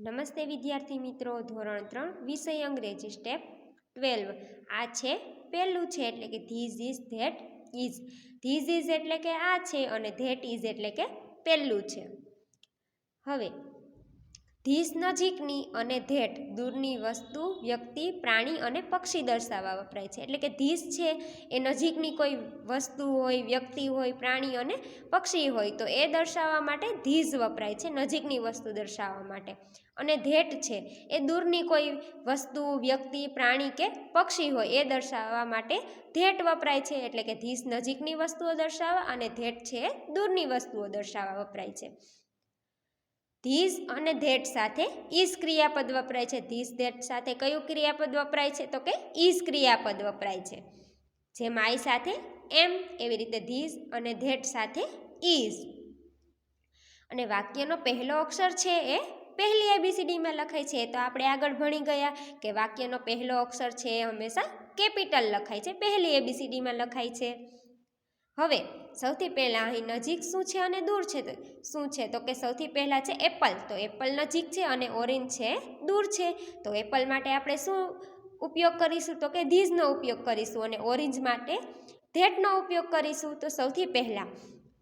નમસ્તે વિદ્યાર્થી મિત્રો, ધોરણ ત્રણ, વિષય અંગ્રેજી, સ્ટેપ ટ્વેલ્વ. આ છે પહેલું છે, એટલે કે this is that is. This is એટલે કે આ છે અને ધેટ ઇઝ એટલે કે પહેલું છે. હવે ધીસ નજીકની અને ધેટ દૂરની વસ્તુ, વ્યક્તિ, પ્રાણી અને પક્ષી દર્શાવવા વપરાય છે. એટલે કે ધીસ છે એ નજીકની કોઈ વસ્તુ હોય, વ્યક્તિ હોય, પ્રાણી અને પક્ષી હોય, તો એ દર્શાવવા માટે ધીઝ વપરાય છે, નજીકની વસ્તુ દર્શાવવા માટે. અને ધેટ છે એ દૂરની કોઈ વસ્તુ, વ્યક્તિ, પ્રાણી કે પક્ષી હોય, એ દર્શાવવા માટે ધેટ વપરાય છે. એટલે કે ધીસ નજીકની વસ્તુઓ દર્શાવવા અને ધેટ છે એ દૂરની વસ્તુઓ દર્શાવવા વપરાય છે. ધીઝ અને ધેટ સાથે ઈઝ ક્રિયાપદ વપરાય છે. ધીઝ ધેટ સાથે કયું ક્રિયાપદ વપરાય છે? તો કે ઈઝ ક્રિયાપદ વપરાય છે. જેમાં આઈ સાથે, એમ એવી રીતે ધીઝ અને ધેટ સાથે ઈઝ અને વાક્યનો પહેલો અક્ષર છે એ પહેલી એબીસીડીમાં લખાય છે. તો આપણે આગળ ભણી ગયા કે વાક્યનો પહેલો અક્ષર છે એ હંમેશા કેપિટલ લખાય છે. પહેલી એબીસીડીમાં લખાય છે. હવે સૌથી પહેલાં અહીં નજીક શું છે અને દૂર છે તો શું છે? તો કે સૌથી પહેલાં છે એપલ. તો એપલ નજીક છે અને ઓરેન્જ છે દૂર છે. તો એપલ માટે આપણે શું ઉપયોગ કરીશું? તો કે ધીઝનો ઉપયોગ કરીશું અને ઓરેન્જ માટે ધેટનો ઉપયોગ કરીશું. તો સૌથી પહેલાં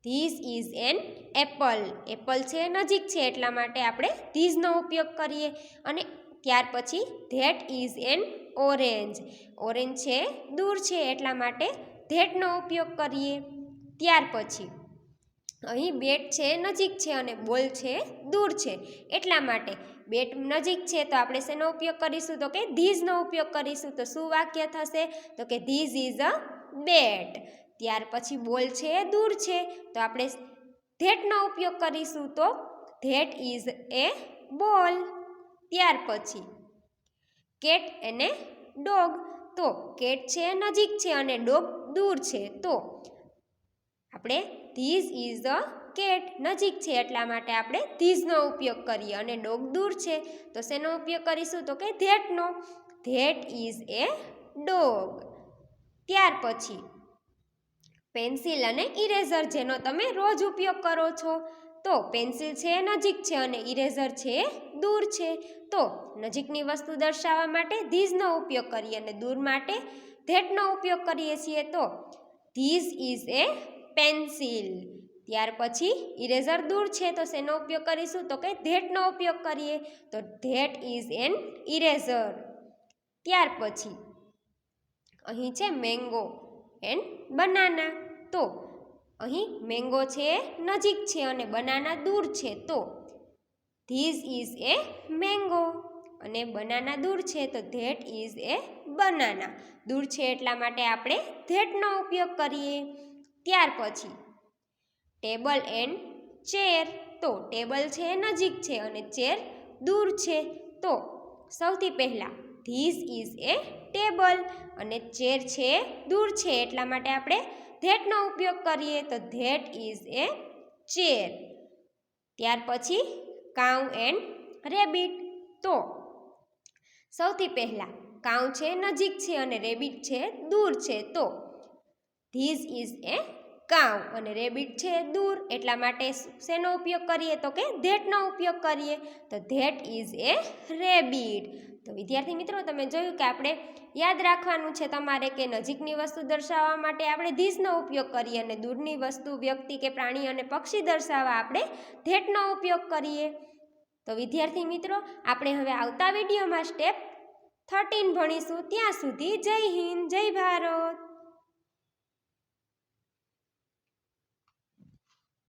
this is an apple. Apple છે નજીક છે એટલા માટે આપણે ધીઝનો ઉપયોગ કરીએ. અને ત્યાર પછી that is an orange. Orange છે દૂર છે એટલા માટે ધેટનો ઉપયોગ કરીએ ત્યાર પછી. અહીં બેટ છે, નજીક છે અને બોલ છે, દૂર છે. એટલા માટે બેટ નજીક છે તો આપણે શેનો ઉપયોગ કરીશું? તો કે ધીઝનો ઉપયોગ કરીશું. તો શું વાક્ય થશે? તો કે ધીઝ ઇઝ અ બેટ. ત્યાર પછી બોલ છે, દૂર છે. તો આપણે ધેટનો ઉપયોગ કરીશું તો ધેટ ઇઝ એ બોલ. ત્યાર પછી કેટ અને ડોગ. તો કેટ છે, નજીક છે અને ડોગ દૂર છે. તો આપણે ધીઝ ઇઝ અ કેટ, નજીક છે એટલા માટે આપણે ધીઝનો ઉપયોગ કરીએ અને ડોગ દૂર છે. તો શેનો ઉપયોગ કરીશું? તો કે ધેટનો. That is a dog. ત્યાર પછી પેન્સિલ અને ઇરેઝર, જેનો તમે રોજ ઉપયોગ કરો છો. તો પેન્સિલ છે, નજીક છે અને ઇરેઝર છે દૂર છે. તો નજીકની વસ્તુ દર્શાવવા માટે ધીઝનો ઉપયોગ કરીએ અને દૂર માટે ધેટનો ઉપયોગ કરીએ છીએ. તો ધીઝ ઇઝ એ પેન્સિલ. ત્યાર પછી ઇરેઝર દૂર છે. તો શેનો ઉપયોગ કરીશું? તો કે ધેટનો ઉપયોગ કરીએ. તો ધેટ ઇઝ એન ઇરેઝર. ત્યાર પછી અહીં છે મેંગો એન્ડ બનાના. તો અહીં મેંગો છે નજીક છે અને બનાના દૂર છે. તો ધીઝ ઇઝ એ મેંગો. અને બનાના દૂર છે તો ધેટ ઇઝ એ બનાના. દૂર છે એટલા માટે આપણે ધેટનો ઉપયોગ કરીએ. ત્યાર પછી, ટેબલ એન્ડ ચેર. તો ટેબલ છે નજીક છે અને ચેર દૂર છે. તો સૌથી પહેલાં ધીઝ ઇઝ એ ટેબલ. અને ચેર છે દૂર છે એટલા માટે આપણે ધેટનો ઉપયોગ કરીએ તો ધેટ ઇઝ એ ચેર. ત્યાર પછી કાઉ એન્ડ રેબિટ. તો સૌથી પહેલાં, કાઉ છે નજીક છે અને રેબિટ છે દૂર છે. તો ધીઝ ઇઝ એ કાઉ અને રેબિટ છે દૂર. એટલા માટે શેનો ઉપયોગ કરીએ? તો કે ધેટનો ઉપયોગ કરીએ. તો ધેટ ઇઝ એ રેબિટ. તો વિદ્યાર્થી મિત્રો, તમે જોયું કે આપણે યાદ રાખવાનું છે તમારે કે નજીકની વસ્તુ દર્શાવવા માટે આપણે ધીસનો ઉપયોગ કરીએ અને દૂરની વસ્તુ વ્યક્તિ કે પ્રાણી અને પક્ષી દર્શાવવા આપણે ધેટનો ઉપયોગ કરીએ. તો વિદ્યાર્થી મિત્રો, આપણે હવે આવતા વિડીયોમાં સ્ટેપ થર્ટીન ભણીશું. ત્યાં સુધી જય હિન્દ, જય ભારત.